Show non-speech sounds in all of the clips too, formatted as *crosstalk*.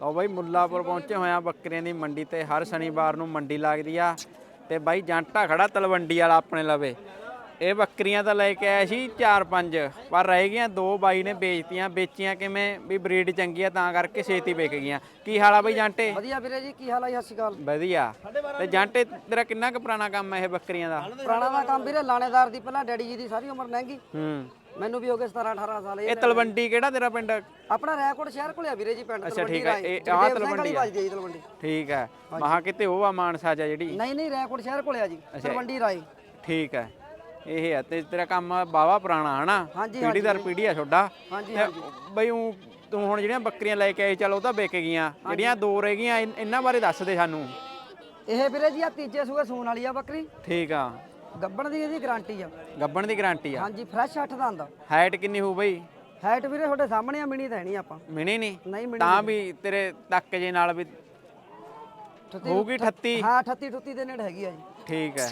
ਲਓ ਬਾਈ ਮੁੱਲਾਪੁਰ ਪਹੁੰਚੇ ਹੋਇਆ ਬੱਕਰੀਆਂ ਦੀ ਮੰਡੀ ਤੇ। ਹਰ ਸ਼ਨੀਵਾਰ ਨੂੰ ਮੰਡੀ ਲੱਗਦੀ ਆ ਤੇ ਬਾਈ ਜਾਂਟਾ ਖੜਾ ਤਲਵੰਡੀ ਵਾਲਾ ਆਪਣੇ ਲਵੇ। ਇਹ ਬੱਕਰੀਆਂ ਤਾਂ ਲੈ ਕੇ ਆਇਆ ਸੀ 4-5 ਪਰ ਰਹਿ ਗਈਆਂ ਦੋ ਬਾਈ ਨੇ ਵੇਚਤੀਆਂ। ਵੇਚੀਆਂ ਕਿਵੇਂ? ਵੀ ਬਰੀਡ ਚੰਗੀ ਆ ਤਾਂ ਕਰਕੇ ਛੇਤੀ ਵਿਕ ਗਈਆਂ। ਕੀ ਹਾਲ ਆ ਬਾਈ ਜਾਂਟੇ? ਵਧੀਆ ਵੀਰੇ ਜੀ ਕੀ ਹਾਲ ਹੈ ਸਤਿ ਸ਼੍ਰੀ ਅਕਾਲ। ਵਧੀਆ। ਤੇ ਜਾਂਟੇ ਤੇਰਾ ਕਿੰਨਾ ਕੁ ਪੁਰਾਣਾ ਕੰਮ ਹੈ ਇਹ ਬੱਕਰੀਆਂ ਦਾ? ਪੁਰਾਣਾ ਦਾ ਕੰਮ ਵੀਰੇ ਲਾਣੇਦਾਰ ਦੀ ਪਹਿਲਾਂ ਡੈਡੀ ਜੀ ਦੀ ਸਾਰੀ ਉਮਰ ਲੰਘੀ ਹੂੰ। ਮੈਨੂੰ ਵੀ ਹੋ ਗਏ 17 18 ਸਾਲ ਇਹ ਤਲਵੰਡੀ ਕਿਹੜਾ ਤੇਰਾ ਪਿੰਡ? ਆਪਣਾ ਰੈਕੋਰਡ ਸ਼ਹਿਰ ਕੋਲੇ ਆ ਵੀਰੇ ਜੀ ਪਿੰਡ ਅੱਛਾ, ਠੀਕ ਹੈ। ਇਹ ਆਹ ਤਲਵੰਡੀ। ਵੱਜਦੀ ਹੈ ਜੀ ਤਲਵੰਡੀ। ਠੀਕ ਹੈ ਮਹਾ ਕਿਤੇ ਉਹ ਆ ਮਾਨਸਾ ਜਾ ਜਿਹੜੀ? ਨਹੀਂ ਨਹੀਂ ਰੈਕੋਰਡ ਸ਼ਹਿਰ ਕੋਲੇ ਆ ਜੀ ਤਲਵੰਡੀ ਰਾਏ। ਠੀਕ ਹੈ ਇਹ ਹੈ ਤੇ ਤੇਰਾ ਕੰਮ ਬਾਵਾ ਪੁਰਾਣਾ ਹਨਾ? ਹਾਂਜੀ, ਪੀੜੀ ਦਰ ਪੀੜੀ ਆ ਛੋਡਾ ਹਾਂਜੀ ਤੇ ਬਈ ਊਂ ਤੂੰ ਹੁਣ ਜਿਹੜੀਆਂ ਬੱਕਰੀਆਂ ਲੈ ਕੇ ਆਈ ਚੱਲ ਉਹ ਤਾਂ ਵਿਕ ਗਈਆਂ। ਜਿਹੜੀਆਂ ਦੋ ਰਹਿ ਗਈਆਂ ਇਹਨਾਂ ਬਾਰੇ ਦੱਸ ਦੇ ਸਾਨੂੰ। ਇਹ ਵੀਰੇ ਜੀ ਆ ਤੀਜੇ ਸੂਏ ਸੂਣ ਵਾਲੀ ਆ ਬੱਕਰੀ। ਠੀਕ ਆ। ਗੱਬਣ ਦੀ ਇਹਦੀ ਗਾਰੰਟੀ ਆ। ਗੱਬਣ ਦੀ ਗਾਰੰਟੀ ਆ। ਹਾਂਜੀ ਫਰੈਸ਼ 8 ਦਾ ਆਂਦਾ ਹਾਈਟ ਕਿੰਨੀ ਹੋਊ ਬਈ? ਹਾਈਟ ਵੀਰੇ ਤੁਹਾਡੇ ਸਾਹਮਣੇ ਆ ਮਿਣੀ ਤਾਂ ਨਹੀਂ ਆਪਾਂ। ਮਿਣੀ ਨਹੀਂ? ਨਹੀਂ ਮਿਣੀ ਤਾਂ ਵੀ ਤੇਰੇ ਤੱਕ ਜੇ ਨਾਲ ਵੀ ਹੋਊਗੀ 38 ਹਾਂ 38 38 ਦੇ ਨੇੜੇ ਹੈਗੀ ਆ ਜੀ। ਠੀਕ ਹੈ।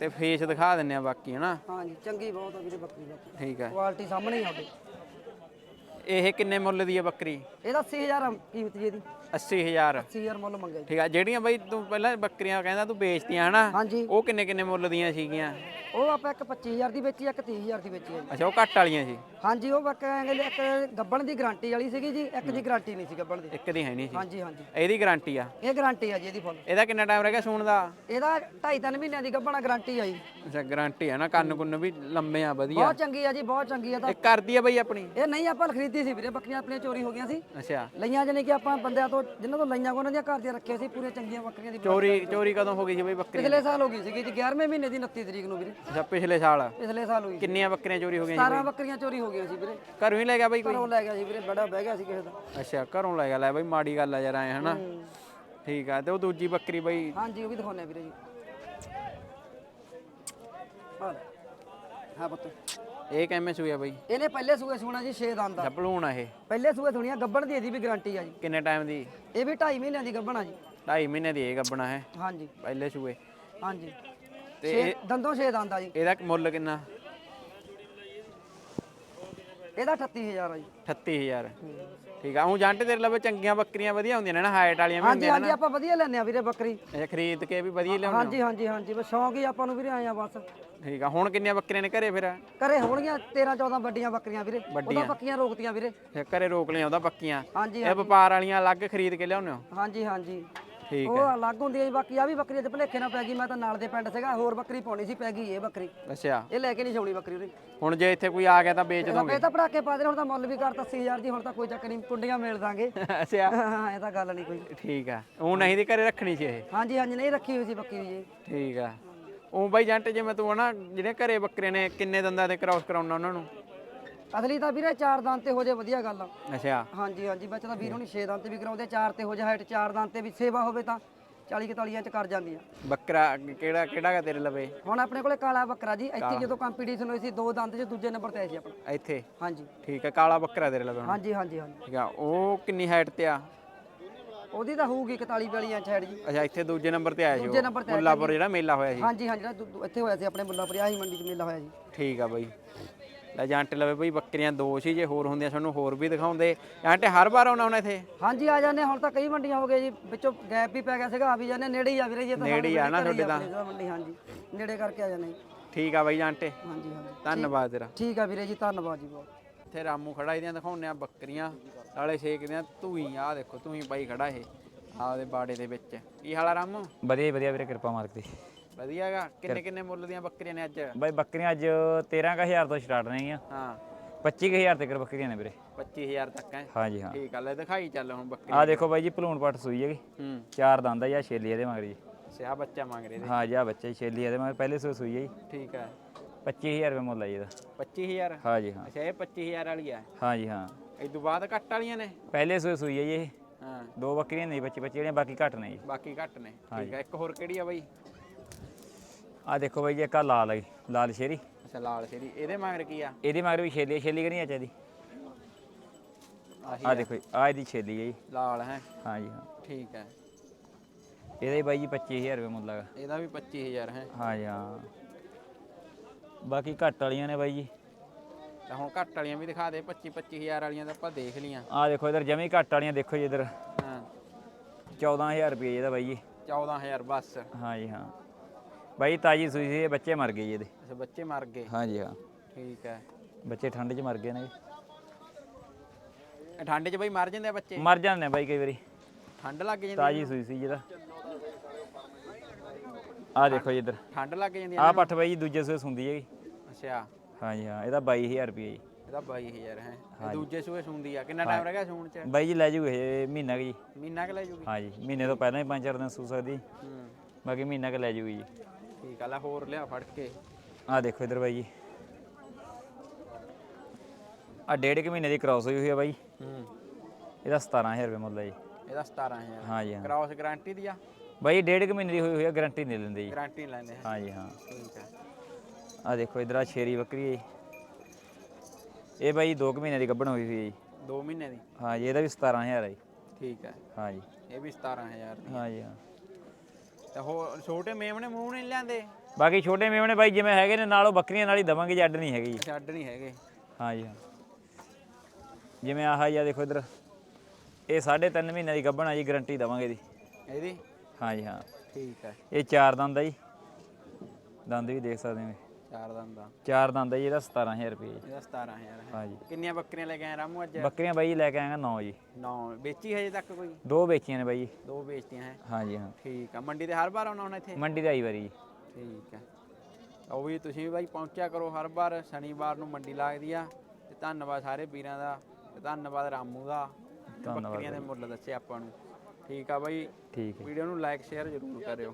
ਤੇ ਫੇਸ ਦਿਖਾ ਦਿੰਨੇ ਆ ਬਾਕੀ ਹਨਾ? ਹਾਂਜੀ ਚੰਗੀ ਬਹੁਤ ਆ ਵੀਰੇ ਬੱਕਰੀ ਦਾ। ਠੀਕ ਹੈ। ਕੁਆਲਿਟੀ ਸਾਹਮਣੇ ਹੀ ਆ ਉਹਦੇ। ਇਹ ਕਿੰਨੇ ਮੁੱਲ ਦੀ ਆ ਬੱਕਰੀ? ਇਹਦਾ 80000 ਕੀਮਤ ਜੀ ਇਹਦੀ। 80000 80000 ਮੁੱਲ ਮੰਗਿਆ ਜੀ। ਠੀਕ ਆ ਜਿਹੜੀਆਂ ਬਈ ਤੂੰ ਪਹਿਲਾਂ ਬੱਕਰੀਆਂ ਕਹਿੰਦਾ ਤੂੰ ਵੇਚਤੀਆਂ ਹਨਾ? ਹਾਂਜੀ। ਉਹ ਕਿੰਨੇ ਕਿੰਨੇ ਮੁੱਲ ਦੀਆਂ ਸੀਗੀਆਂ? ਉਹ ਆਪਾਂ ਇੱਕ 25000 ਦੀ ਵੇਚੀ ਇੱਕ 30000 ਦੀ ਵੇਚੀ ਹੈ ਜੀ। ਅੱਛਾ ਉਹ ਘੱਟ ਵਾਲੀਆਂ ਸੀ? ਹਾਂਜੀ ਉਹ ਬੱਕਰੇ ਇੱਕ ਗੱਬਣ ਦੀ ਗਾਰੰਟੀ ਵਾਲੀ ਸੀਗੀ ਜੀ ਇੱਕ ਦੀ ਗਾਰੰਟੀ ਨਹੀਂ ਸੀ ਗੱਬਣ ਦੀ। ਇੱਕ ਦੀ ਹੈ ਨਹੀਂ ਸੀ। ਹਾਂਜੀ ਹਾਂਜੀ। ਇਹਦੀ ਗਾਰੰਟੀ ਆ? ਇਹ ਗਾਰੰਟੀ ਆ ਜੀ ਇਹਦੀ ਫੁੱਲ। ਇਹਦਾ ਕਿੰਨਾ ਟਾਈਮ ਰਹਿ ਗਿਆ ਸੂਣ ਦਾ? ਇਹਦਾ 2.5 3 ਮਹੀਨਿਆਂ ਦੀ ਗੱਬਣਾ ਗਾਰੰਟੀ ਆ ਜੀ। ਅੱਛਾ ਗਾਰੰਟੀ ਆ ਨਾ ਕੰਨ ਕੁੰਨ ਵੀ ਲੰਮੇ ਆ ਵਧੀਆ। ਬਹੁਤ ਚੰਗੀ ਆ ਜੀ ਬਹੁਤ ਚੰਗੀ ਆ ਤਾਂ ਇਹ ਕਰਦੀ ਆ ਬਈ ਆਪਣੀ? ਇਹ ਨਹੀਂ ਆਪਾਂ ਖਰੀਦੀ ਸੀ ਵੀਰੇ ਬੱਕਰੀਆਂ ਆਪਣੀਆਂ ਚੋਰੀ ਹੋ ਗਈਆਂ ਸੀ। ਅੱਛਾ। ਲਈਆਂ ਜਾਨੀ ਕਿ ਆਪਾਂ ਬੰਦਿਆਂ ਤੋਂ ਜਿਨ੍ਹਾਂ ਤੋਂ ਲਈਆਂ ਉਹਨਾਂ ਦੀਆਂ ਘਰ ਦੀਆਂ ਰੱਖੀਆਂ ਸੀ ਪੂਰੀਆਂ ਚੰਗੀਆਂ ਬੱਕਰੀਆਂ ਦੀ ਚੋਰੀ ਚੋਰੀ ਕਦੋਂ ਹੋ ਗਈ ਸੀ ਬਈ ਬੱਕਰੀ? ਪਿਛਲੇ ਸਾਲ ਹੋ ਗਈ ਸੀਗੀ ਜੀ 11ਵੇਂ ਮਹੀਨੇ ਦੀ 29 ਤਰੀਕ ਨੂੰ ਵੀਰੇ। ਅੱਛਾ ਪਿਛਲੇ ਸਾਲ। ਪਿਛਲੇ ਸਾਲ ਹੋਈ ਕਿੰਨੀਆਂ ਬੱਕਰੀਆਂ ਚੋਰੀ ਹੋ ਗਈਆਂ 17 ਬੱਕਰੀਆਂ ਚੋਰੀ ਹੋ ਗਈਆਂ ਸੀ ਵੀਰੇ। ਸੀ ਘਰੋਂ ਹੀ ਲੈ ਗਿਆ ਬਈ ਕੋਈ? ਘਰੋਂ ਲੈ ਗਿਆ ਸੀ ਵੀਰੇ ਬੜਾ ਬਹਿ ਗਿਆ ਸੀ ਕਿਸੇ ਦਾ। ਅੱਛਾ ਘਰੋਂ ਲੈ ਗਿਆ ਲੈ ਬਈ ਮਾੜੀ ਗੱਲ ਆ ਯਾਰ ਐ ਹਨਾ? ਠੀਕ ਆ ਤੇ ਉਹ ਦੂਜੀ ਬੱਕਰੀ ਬਈ? ਹਾਂਜੀ ਉਹ ਵੀ ਦਿਖਾਉਂਦੇ ਆ ਵੀਰੇ ਜੀ। ਹਾਂ। ਹਾਂ ਪੁੱਤ। ਇਹ ਕਿਵੇਂ ਸੂਇਆ ਬਈ? ਇਹਨੇ ਪਹਿਲੇ ਸੂਏ ਸੁਣਾ ਜੀ 6 ਦੰਦ ਦਾ ਜਪਲੂਣ ਆ ਇਹ? ਪਹਿਲੇ ਸੂਏ ਸੁਣੀਆਂ ਗੱਬਣ ਦੀ ਇਹਦੀ ਵੀ ਗਾਰੰਟੀ ਆ ਜੀ। ਕਿੰਨੇ ਟਾਈਮ ਦੀ? ਇਹ ਵੀ 2.5 ਮਹੀਨਿਆਂ ਦੀ ਗੱਬਣ ਆ ਜੀ। 2.5 ਮਹੀਨੇ ਦੀ ਇਹ ਗੱਬਣਾ ਹੈ? ਹਾਂਜੀ। ਪਹਿਲੇ ਸੂਏ। ਹਾਂਜੀ। ਤੇ ਛੇ ਦੰਦੋਂ 6 ਦੰਦ ਆ ਜੀ। ਇਹਦਾ ਮੁੱਲ ਕਿੰਨਾ? ਇਹਦਾ 38000 ਆ ਜੀ। 38000 ਠੀਕ ਆ ਉਹ ਜਾਂਟੇ ਤੇਰੇ ਲਵੇ ਚੰਗੀਆਂ ਬੱਕਰੀਆਂ ਵਧੀਆ ਹੁੰਦੀਆਂ ਨੇ ਨਾ ਹਾਈਟ ਵਾਲੀਆਂ ਵੀ ਹਾਂਜੀ ਹੁੰਦੀਆਂ ਹਾਂਜੀ ਆਪਾਂ ਵਧੀਆ ਲੈਨੇ ਆ ਵੀਰੇ ਬੱਕਰੀ। ਅੱਛਾ ਖਰੀਦ ਕੇ ਵੀ ਵਧੀਆ ਲਿਆਉਂਦੇ ਹਾਂਜੀ ਹਾਂਜੀ ਹਾਂਜੀ ਬਸ ਸ਼ੌਂਕ ਹੀ ਆਪਾਂ ਨੂੰ ਵੀਰੇ ਆਏ ਆ ਬਸ। ਠੀਕ ਆ ਹੁਣ ਕਿੰਨੀਆਂ ਬੱਕਰੀਆਂ ਨੇ ਘਰੇ ਫਿਰ? ਘਰੇ ਹੋਣਗੀਆਂ 13 14 ਵੱਡੀਆਂ ਬੱਕਰੀਆਂ ਵੀਰੇ। ਉਹਦਾ ਵੱਡੀਆਂ। ਪੱਕੀਆਂ ਰੋਕਤੀਆਂ ਵੀਰੇ। ਘਰੇ ਰੋਕ ਲਿਆ ਉਹਦਾ ਪੱਕੀਆਂ। ਹਾਂਜੀ ਇਹ ਵਪਾਰ ਵਾਲੀਆਂ ਅਲੱਗ ਖਰੀਦ ਕੇ ਲਿਆਉਂਦੇ ਹੋ? ਹਾਂਜੀ ਹਾਂਜੀ। ਠੀਕ ਉਹ ਅਲੱਗ ਹੁੰਦੀ ਹੈ ਜੀ, ਬਾਕੀ ਆ ਵੀ ਬੱਕਰੀ ਤੇ ਭਲੇਖੇ ਨਾਲ ਪੈ ਗਈ ਮੈਂ ਤਾਂ ਨਾਲ ਦੇ ਪਿੰਡ ਸੀਗਾ ਹੋਰ ਬੱਕਰੀ ਪਾਉਣੀ ਸੀ ਪੈ ਗਈ ਇਹ ਬੱਕਰੀ। ਅੱਛਾ। ਇਹ ਲੈ ਕੇ ਨਹੀਂ ਛਾਉਣੀ ਬੱਕਰੀ ਉਹਦੀ ਹੁਣ ਜੇ ਇੱਥੇ ਕੋਈ ਆ ਗਿਆ ਤਾਂ ਵੇਚ ਦੋਗੇ? ਇਹ ਤਾਂ ਪੜਾਕੇ ਪਾ ਦੇ ਹੁਣ ਤਾਂ ਮੁੱਲ ਵੀ ਕਰਤਾ 80000 ਦੀ ਹੁਣ ਤਾਂ ਕੋਈ ਚੱਕਰ ਨਹੀਂ ਕੁੰਡੀਆਂ ਮਿਲ ਦਾਂਗੇ। *laughs* ਅੱਛਾ। ਹਾਂ ਇਹ ਤਾਂ ਗੱਲ ਨਹੀਂ ਕੋਈ। ਠੀਕ ਆ। ਉਹ ਨਹੀਂ ਦੀ ਘਰੇ ਰੱਖਣੀ ਸੀ ਇਹ? ਹਾਂਜੀ ਹਾਂਜੀ ਨਹੀਂ ਰੱਖੀ ਹੋਈ ਸੀ ਬੱਕਰੀ ਜੀ ਠੀਕ ਆ। ਉਹ ਬਾਈ ਜੰਟ ਜਿਵੇਂ ਤੂੰ ਹਨਾ ਜਿਹੜੇ ਘਰੇ ਬੱਕਰੇ ਨੇ ਕਿੰਨੇ ਦੰਦਾਂ ਦੇ ਕ੍ਰਾਸ ਕਰਾਉਣਾ ਉਹਨਾਂ ਨੂੰ? ਅਸਲੀ ਤਾਂ ਵੀਰੇ ਚਾਰ ਦੰਦ ਤੇ ਹੋ ਜੇ ਵਧੀਆ ਗੱਲ ਆ। ਅੱਛਾ। ਹਾਂਜੀ ਹਾਂਜੀ ਬੱਚਾ ਤਾਂ ਵੀਰ ਹੁਣੀ 6 ਦੰਦ ਤੇ ਵੀ ਕਰਾਉਂਦੇ ਚਾਰ ਤੇ ਹੋ ਜਾ ਹਾਈਟ ਚਾਰ ਦੰਦ ਤੇ ਵੀ ਸੇਵਾ ਹੋਵੇ ਤਾਂ 40 41 ਚ ਕਰ ਜਾਂਦੀ ਆ। ਬੱਕਰਾ ਕਿਹੜਾ ਕਿਹੜਾ ਗਾ ਤੇਰੇ ਲਵੇ? ਹੁਣ ਆਪਣੇ ਕੋਲੇ ਕਾਲਾ ਬੱਕਰਾ ਜੀ ਇੱਥੇ ਜਦੋਂ ਕੰਪੀਟੀਸ਼ਨ ਹੋਈ ਸੀ ਦੋ ਦੰਦ ਚ ਦੂਜੇ ਨੰਬਰ ਤੇ ਸੀ ਆਪਣਾ। ਇੱਥੇ? ਹਾਂਜੀ। ਠੀਕ ਆ ਕਾਲਾ ਬੱਕਰਾ ਤੇਰੇ ਲਵੇ ਹੁਣ। ਹਾਂਜੀ ਹਾਂਜੀ ਹਾਂਜੀ। ਠੀਕ ਆ ਉਹ ਕਿੰਨੀ ਹਾਈਟ ਤੇ ਆ? ਉਹਦੀ ਤਾਂ ਹੋਊਗੀ 41 42 ਇੰਚ ਹਾਈਟ ਜੀ। ਅੱਛਾ ਇੱਥੇ ਦੂਜੇ ਨੰਬਰ ਤੇ ਆਇਆ ਸੀ ਦੂਜੇ ਨੰਬਰ ਤੇ ਆਇਆ ਮੁੱਲਾਪੁਰ ਜਿਹੜਾ ਮੇਲਾ ਹੋਇਆ ਸੀ। ਹਾਂਜੀ ਹਾਂਜੀ ਜਿਹੜਾ ਦੂ- ਦੂ- ਇੱਥੇ ਹੋਇਆ ਸੀ ਆਪਣੇ ਮੁੱਲਾਪੁਰ ਆਹੀ ਮੰਡੀ 'ਚ ਮੇਲਾ ਹੋਇਆ ਜੀ। ਠੀਕ ਆ ਬਾਈ। ਲੈ ਜੰਟ ਲਵੇ ਬਈ ਬੱਕਰੀਆਂ ਦੋ ਸੀ ਜੇ ਹੋਰ ਹੁੰਦੀਆਂ ਸਾਨੂੰ ਹੋਰ ਵੀ ਦਿਖਾਉਂਦੇ। ਜੰਟ ਹਰ ਵਾਰ ਆਉਣਾ ਉਹਨਾਂ ਇੱਥੇ? ਹਾਂਜੀ ਆ ਜਾਂਦੇ ਹੁਣ ਤਾਂ ਕਈ ਮੰਡੀਆਂ ਹੋ ਗਏ ਜੀ ਵਿੱਚੋਂ ਗੈਪ ਵੀ ਪੈ ਗਿਆ ਸੀਗਾ ਆ ਵੀ ਜਾਂਦੇ ਨੇੜੇ ਹੀ ਆ ਵੀਰੇ ਜੀ ਤਾਂ ਨੇੜੇ ਹੀ ਆ ਨਾ ਤੁਹਾਡੇ ਤਾਂ। ਮੰਡੀ ਹਾਂਜੀ ਨੇੜੇ ਕਰਕੇ ਆ ਜਾਂਦੇ ਜੀ। ਠੀਕ ਆ ਬਾਈ ਜੰਟੇ ਹਾਂਜੀ ਹਾਂਜੀ। ਧੰਨਵਾਦ ਤੇਰਾ। ਠੀਕ ਆ ਵੀਰੇ ਜੀ ਧੰਨਵਾਦ ਜੀ ਬਹੁਤ। ਇੱਥੇ ਰਾਮੂ ਖੜਾ ਇਹਦੀਆਂ ਦਿਖਾਉਂਦੇ ਆ ਬੱਕਰੀਆਂ ਨਾਲੇ ਛੇਕਦੇ ਆ ਧੂਈ ਆ ਦੇਖੋ ਧੂਈ ਪਾਈ ਖੜਾ ਇਹ ਆਪਦੇ ਬਾੜੇ ਦੇ ਵਿੱਚ। ਕੀ ਹਾਲ ਆ ਰਾਮੂ? ਵਧੀਆ ਵਧੀਆ ਵੀਰੇ ਕਿਰਪਾ ਮਾਲਕ ਦੀ। ਵਧੀਆਗਾ? ਕਿੰਨੇ ਕਿੰਨੇ ਮੁੱਲ ਦੀਆਂ ਬੱਕਰੀਆਂ ਨੇ ਅੱਜ? ਬਾਈ ਬੱਕਰੀਆਂ ਅੱਜ 13000 ਤੋਂ ਸਟਾਰਟ ਨੇਗੀਆਂ ਹਾਂ। 25000 ਤੱਕ ਬੱਕਰੀਆਂ ਨੇ ਵੀਰੇ। 25000 ਤੱਕ ਹੈ? ਹਾਂਜੀ ਹਾਂ। ਠੀਕ ਆ ਲੈ ਦਿਖਾਈ ਚੱਲ ਹੁਣ ਬੱਕਰੀ ਆ ਦੇਖੋ ਬਾਈ ਜੀ ਭਲੂਣ ਪੱਟ ਸੂਈ ਹੈਗੀ। ਹੂੰ। ਚਾਰ ਦੰਦ ਆ ਜਾਂ ਛੇਲੀ ਇਹਦੇ ਮਗਰ ਜੀ। ਸਿਆ ਬੱਚਾ ਮੰਗ ਰਹੇ ਨੇ ਹਾਂ ਜੀ ਆ ਬੱਚਾ ਜੀ ਛੇਲੀ ਇਹਦੇ ਮਗਰ ਪਹਿਲੇ ਸੂਈ ਸੂਈ ਹੈ ਜੀ। ਠੀਕ ਹੈ 25000 ਰੁਪਏ ਮੁੱਲ ਜੀ ਇਹਦਾ। 25000 ਹਾਂ ਜੀ ਹਾਂ। ਅੱਛਾ ਇਹ 25000 ਵਾਲੀ ਆ। ਹਾਂ ਜੀ ਹਾਂ। ਇਹ ਤੋਂ ਬਾਅਦ ਘੱਟ ਵਾਲੀਆਂ ਨੇ? ਪਹਿਲੇ ਸੂਈ ਸੂਈ ਹੈ ਜੀ ਇਹ। ਹਾਂ। ਦੋ ਬੱਕਰੀਆਂ ਨਹੀਂ ਬੱਚੀ ਬੱਚੀ ਜਿਹੜੀਆਂ ਬਾਕੀ ਘੱਟ ਨੇ ਜੀ। ਬਾਕੀ ਘੱਟ ਨੇ। ਠੀਕ ਹੈ ਇੱਕ ਹੋਰ ਕਿਹੜੀ ਆ ਬਾਈ? ਆ ਦੇਖੋ ਬਾਈ ਜੀ ਇੱਕ ਆ ਲਾਲ ਹੈ ਲਾਲ ਸ਼ੇਰੀ। ਅੱਛਾ ਲਾਲ ਸ਼ੇਰੀ। ਇਹਦੇ ਮਗਰ ਕੀ ਆ? ਇਹਦੇ ਮਗਰ ਵੀ ਛੇਲੀ ਛੇਲੀ ਕਰੀ ਆ ਚਾਹੀਦੀ? ਆਹੀ ਆ। ਦੇਖੋ ਜੀ ਆ ਇਹਦੀ ਛੇਲੀ ਹੈ ਜੀ। ਲਾਲ ਹੈ? ਹਾਂ ਜੀ ਹਾਂ। ਠੀਕ ਹੈ ਇਹਦਾ ਹੀ ਬਾਈ ਜੀ 25000 ਰੁਪਏ ਮੁੱਲ ਹੈਗਾ। ਇਹਦਾ ਵੀ 25000 ਹੈ? ਹਾਂ ਜੀ ਹਾਂ। ਬਾਕੀ ਘੱਟ ਵਾਲੀਆਂ ਨੇ ਬਾਈ ਜੀ। ਤੇ ਹੁਣ ਘੱਟ ਵਾਲੀਆਂ ਵੀ ਦਿਖਾ ਦੇ 25 25000 ਵਾਲੀਆਂ ਤਾਂ ਆਪਾਂ ਦੇਖ ਲੀਆਂ ਆ ਦੇਖੋ ਇਧਰ ਜਮੀ ਘੱਟ ਵਾਲੀਆਂ ਦੇਖੋ ਜੀ ਇਧਰ। ਹਾਂ। 14000 ਰੁਪਏ ਇਹਦਾ ਬਾਈ ਜੀ। 14000 ਬਸ। ਹਾਂ ਜੀ ਹਾਂ। ਬਾਈ ਤਾਜੀ ਸੂਈ ਸੀ ਇਹ ਬੱਚੇ ਮਰ ਗਏ ਜੀ ਇਹਦੇ। ਅੱਛਾ ਬੱਚੇ ਮਰ ਗਏ? ਹਾਂ ਜੀ ਹਾਂ। ਠੀਕ ਹੈ। ਬੱਚੇ ਠੰਡ 'ਚ ਮਰ ਗਏ ਨੇ। ਇਹ ਠੰਡ 'ਚ ਬਈ ਮਰ ਜਾਂਦੇ ਆ ਬੱਚੇ? ਮਰ ਜਾਂਦੇ ਨੇ ਬਾਈ ਕਈ ਵਾਰੀ। ਠੰਡ ਲੱਗ ਜਾਂਦੀ ਤਾਜੀ ਸੂਈ ਸੀ ਜਿਹਦਾ। ਆ ਦੇਖੋ ਜੀ ਇਧਰ। ਠੰਡ ਲੱਗ ਜਾਂਦੀ ਆ ਪੱਠ ਬਾਈ ਜੀ ਦੂਜੇ ਸੂਏ ਸੁੰਦੀ ਹੈਗੀ। ਅੱਛਾ। ਹਾਂ ਜੀ ਹਾਂ ਇਹਦਾ 22000 ਰੁਪਏ ਜੀ। ਇਹਦਾ 22000 ਹੈ। ਇਹ ਦੂਜੇ ਸੂਏ ਸੁੰਦੀ ਆ। ਕਿੰਨਾ ਟਾਈਮ ਰਹਿ ਗਿਆ ਸੂਣ 'ਚ? ਬਾਈ ਜੀ ਲੈ ਜੂ ਇਹ ਮਹੀਨਾ ਕੁ ਜੀ। ਮਹੀਨਾ ਕਿ ਲੈ ਜੂਗੀ? ਹਾਂ ਜੀ ਮਹੀਨੇ ਤੋਂ ਪਹਿਲਾਂ ਹੀ ਪੰਜ ਚਾਰ ਦਿਨ ਸੂ ਸਕਦੀ। ਹੂੰ। ਬਾਕੀ ਮਹੀਨਾ ਕੁ ਲੈ ਜੂਗੀ ਜੀ। ਠੀਕ ਆ ਲੈ ਹੋਰ ਲਿਆ ਫੜ ਕੇ। ਆ ਦੇਖੋ ਇਧਰ ਬਾਈ ਜੀ। ਆ ਡੇਢ ਕੁ ਮਹੀਨੇ ਦੀ ਕ੍ਰਾਸ ਹੋਈ ਹੋਈ ਆ ਬਾਈ। ਹੂੰ। ਇਹਦਾ 17000 ਰੁਪਏ ਮੁੱਲ ਹੈ ਜੀ। ਇਹਦਾ 17000 ਹਾਂ ਜੀ ਹਾਂ। ਕ੍ਰਾਸ ਗਾਰੰਟੀ ਦੀ ਆ? ਬਾਈ ਡੇਢ ਕੁ ਮਹੀਨੇ ਦੀ ਹੋਈ ਹੋਈ ਆ ਗਾਰੰਟੀ ਨਹੀਂ ਲੈਂਦੇ ਜੀ। ਗਾਰੰਟੀ ਲੈਂਦੇ। ਆ ਹਾਂ ਜੀ ਹਾਂ। ਠੀਕ ਹੈ ਆ ਦੇਖੋ ਇਧਰ ਆ ਸ਼ੇਰੀ ਬੱਕਰੀ ਹੈ ਜੀ। ਇਹ ਬਾਈ 2 ਮਹੀਨੇ ਦੀ ਗੱਭਣ ਹੋਈ ਹੋਈ ਹੈ ਜੀ। 2 ਮਹੀਨੇ ਦੀ? ਹਾਂ ਜੀ ਇਹਦਾ ਵੀ 17000 ਹੈ ਜੀ। ਠੀਕ ਹੈ ਹਾਂ ਜੀ। ਇਹ ਵੀ 17000 ਦੀ ਹਾਂ ਜੀ ਹਾਂ। ਤੇ ਹੋਰ ਛੋਟੇ ਮੇਮਣੇ ਮੂੰਹ ਨਹੀਂ ਲਿਆਂਦੇ। ਬਾਕੀ ਛੋਟੇ ਮੇਵਣੇ ਬਾਈ ਜਿਵੇਂ ਹੈਗੇ ਨੇ ਨਾਲ ਉਹ ਬੱਕਰੀਆਂ ਨਾਲ ਹੀ ਦਵਾਂਗੇ ਜੱਡ ਨਹੀਂ ਹੈਗੀ ਜੀ। ਛੱਡ ਨਹੀਂ ਹੈਗੇ। ਹਾਂ ਜੀ ਹਾਂ। ਜਿਵੇਂ ਆਹ ਜੀ ਆ ਦੇਖੋ ਇਧਰ। ਇਹ 3.5 ਮਹੀਨੇ ਦੀ ਗੱਭਣ ਆ ਜੀ ਗਾਰੰਟੀ ਦਵਾਂਗੇ ਦੀ ਇਹਦੀ? ਹਾਂ ਜੀ ਹਾਂ। ਠੀਕ ਹੈ ਇਹ ਚਾਰ ਦੰਦ ਆ ਜੀ। ਦੰਦ ਵੀ ਦੇਖ ਸਕਦੇ ਨੇ ਚਾਰ ਦੰਦ ਦਾ ਚਾਰ ਦੰਦ ਆ ਜੀ ਇਹਦਾ 17000 ਰੁਪਏ ਜੀ। ਇਹਦਾ 17000 ਹੈ ਹਾਂ। ਜੀ ਕਿੰਨੀਆਂ ਬੱਕਰੀਆਂ ਲੈ ਕੇ ਆਏ ਰਾਮੂ ਅੱਜ? ਬੱਕਰੀਆਂ ਬਾਈ ਲੈ ਕੇ ਆਏਗਾ 9 ਜੀ। ਨੌ। ਵੇਚੀ ਹਜੇ ਤੱਕ ਕੋਈ? ਦੋ ਵੇਚੀਆਂ ਨੇ ਬਾਈ ਜੀ। ਦੋ ਵੇਚਤੀਆਂ ਹੈ। ਹਾਂ ਜੀ ਹਾਂ। ਠੀਕ ਆ। ਮੰਡੀ ਤੇ ਹਰ ਵਾਰ ਆਉਣਾ ਹੁਣ ਇੱਥੇ? ਮੰਡੀ ਦਾ ਆਈ ਵਾਰੀ ਜੀ। ਠੀਕ ਹੈ ਉਹ ਵੀ ਤੁਸੀਂ ਵੀ ਬਾਈ ਪਹੁੰਚਿਆ ਕਰੋ ਹਰ ਵਾਰ। ਸ਼ਨੀਵਾਰ ਨੂੰ ਮੰਡੀ ਲੱਗਦੀ ਆ। ਤੇ ਧੰਨਵਾਦ ਸਾਰੇ ਵੀਰਾਂ ਦਾ। ਤੇ ਧੰਨਵਾਦ ਰਾਮੂ ਦਾ। ਧੰਨਵਾਦ ਬੱਕਰੀਆਂ ਦੇ ਮੁੱਲ ਦੱਸੇ ਆਪਾਂ ਨੂੰ। ਠੀਕ ਆ ਬਾਈ। ਠੀਕ ਵੀਡੀਓ ਨੂੰ ਲਾਈਕ ਸ਼ੇਅਰ ਜ਼ਰੂਰ ਕਰਿਓ।